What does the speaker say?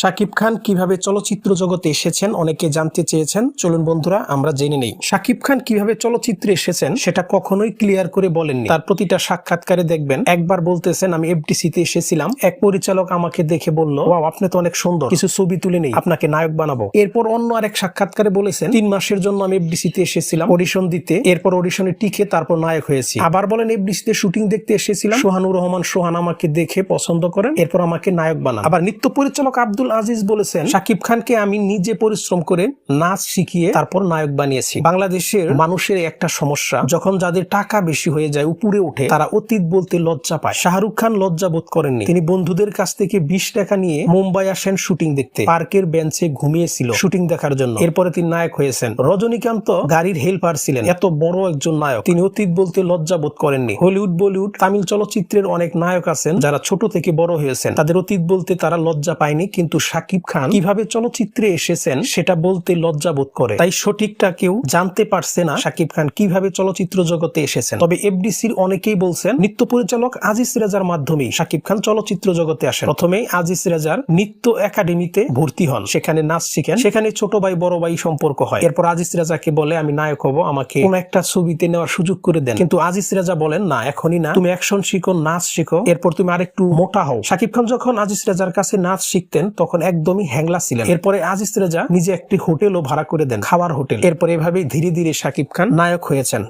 শাকিব খান কীভাবে চলচ্চিত্র জগতে এসেছেন অনেকে জানতে চেয়েছেন। চলুন বন্ধুরা, আমরা জেনে নেই। শাকিব খান কীভাবে চলচ্চিত্রে এসেছেন সেটা কখনোই ক্লিয়ার করে বলেননি। তার প্রতিটা সাক্ষাৎকারে দেখবেন, একবার বলতেছেন, আমি এফডিসিতে এসেছিলাম। এক পরিচালক আমাকে দেখে বলল, ওয়াও, আপনি তো অনেক সুন্দর। কিছু ছবি তুলে নেই। আপনাকে নায়ক বানাবো। এরপর অন্য আরেক সাক্ষাৎকারে বলেছেন, তিন মাসের জন্য আমি এফডিসিতে এসেছিলাম। অডিশন দিতে, এরপর অডিশনে টিকে তারপর নায়ক হয়েছি। আবার বলেন, এফডিসিতে শুটিং দেখতে এসেছিলাম। সোহানুর রহমান সোহান আমাকে দেখে পছন্দ করেন। এরপর আমাকে নায়ক বানান। আবার নৃত্য পরিচালক আব্দুল আজিজ বলেছেন শাকিব খানকে আমি নিজে পরিশ্রম করে নাচ শিখিয়ে তারপর নায়ক বানিয়েছি। বাংলাদেশের মানুষের একটা সমস্যা, যখন যাদের টাকা বেশি হয়ে যায়, উপরে উঠে তারা অতীত বলতে লজ্জা পায়। শাহরুখ খান লজ্জা বোধ করেননি। তিনি বন্ধুদের কাছ থেকে বিশ টাকা নিয়ে মুম্বাই আসেন শুটিং দেখতে। পার্কের বেঞ্চে ঘুমিয়েছিল শুটিং দেখার জন্য। এরপরে তিনি নায়ক হয়েছেন। রজনীকান্ত গাড়ির হেল্পার ছিলেন। এত বড় একজন নায়ক। তিনি অতীত বলতে লজ্জা বোধ করেননি। হলিউড, বলিউড, তামিল চলচ্চিত্রের অনেক নায়ক আছেন, যারা ছোট থেকে বড় হয়েছেন। তাদের অতীত বলতে তারা লজ্জা পায়নি, কিন্তু শাকিব খান কীভাবে চলচ্চিত্রে এসেছেন সেটা বলতে লজ্জা বোধ করে। তাই সঠিকটা কেউ জানতে পারছে না শাকিব খান কীভাবে চলচ্চিত্র জগতে এসেছেন। তবে এফডিসির অনেকেই বলছেন নৃত্য পরিচালক আজিজ রেজার মাধ্যমেই শাকিব খান চলচ্চিত্র জগতে আসেন। প্রথমে আজিজ রেজার নৃত্য একাডেমিতে ভর্তি হন। সেখানে নাচ শিখেন। সেখানে ছোট ভাই, বড় ভাই সম্পর্ক হয়। এরপর আজিজ রাজাকে বলে, আমি নায়ক হব, আমাকে কোন একটা ছবিতে নেওয়ার সুযোগ করে দেন। কিন্তু আজিজ রাজা বলেন, না, এখনই না। তুমি অ্যাকশন শিখো, নাচ শিখো। এরপর তুমি আরেকটু মোটা হও। শাকিব খান যখন আজিজ রাজার কাছে নাচ শিখতেন তখন একদমই হ্যাংলা ছিলেন। এরপরে আজিজ রেজা নিজে একটি হোটেলও ভাড়া করে দেন খাওয়ার হোটেল। এরপর এভাবে ধীরে ধীরে সাকিব খান নায়ক হয়েছেন।